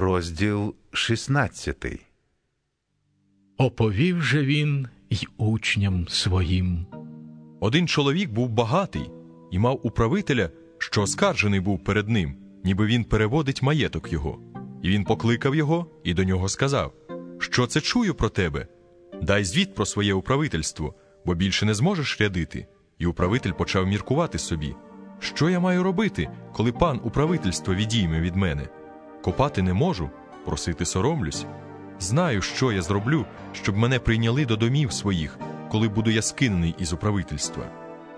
розділ 16. Оповів же він й учням своїм. Один чоловік був багатий і мав управителя, що оскаржений був перед ним, ніби він переводить маєток його. І він покликав його і до нього сказав: Що це чую про тебе? Дай звіт про своє управительство, бо більше не зможеш рядити. І управитель почав міркувати собі. Що я маю робити, коли пан управительство відійме від мене? Копати не можу, просити соромлюсь. Знаю, що я зроблю, щоб мене прийняли до домів своїх, коли буду я скинений із управительства.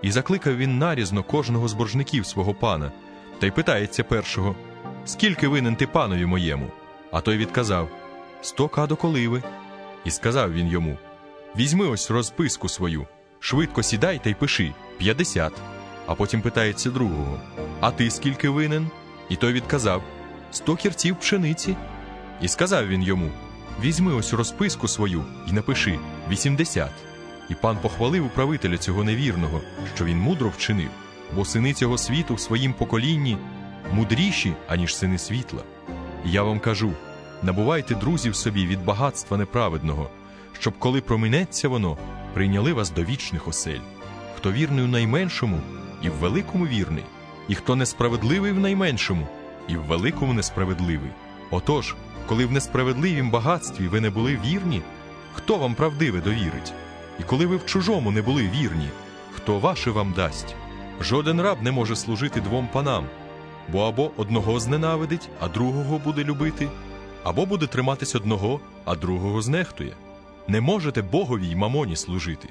І закликав він нарізно кожного з боржників свого пана, та й питається першого: Скільки винен ти панові моєму? А той відказав: Сто ка до коливи. І сказав він йому: Візьми ось розписку свою, швидко сідай та й пиши п'ятдесят. А потім питається другого: А ти скільки винен? І той відказав: Сто кірців пшениці. І сказав він йому: Візьми ось розписку свою і напиши вісімдесят. І пан похвалив управителя цього невірного, що він мудро вчинив, бо сини цього світу в своїм поколінні мудріші, аніж сини світла. І я вам кажу: набувайте друзів собі від багатства неправедного, щоб, коли проминеться воно, прийняли вас до вічних осель. Хто вірний у найменшому, і в великому вірний, і хто несправедливий в найменшому, і в великому несправедливий. Отож, коли в несправедливім багатстві ви не були вірні, хто вам правдиве довірить? І коли ви в чужому не були вірні, хто ваше вам дасть? Жоден раб не може служити двом панам, бо або одного зненавидить, а другого буде любити, або буде триматись одного, а другого знехтує. Не можете Богові й мамоні служити.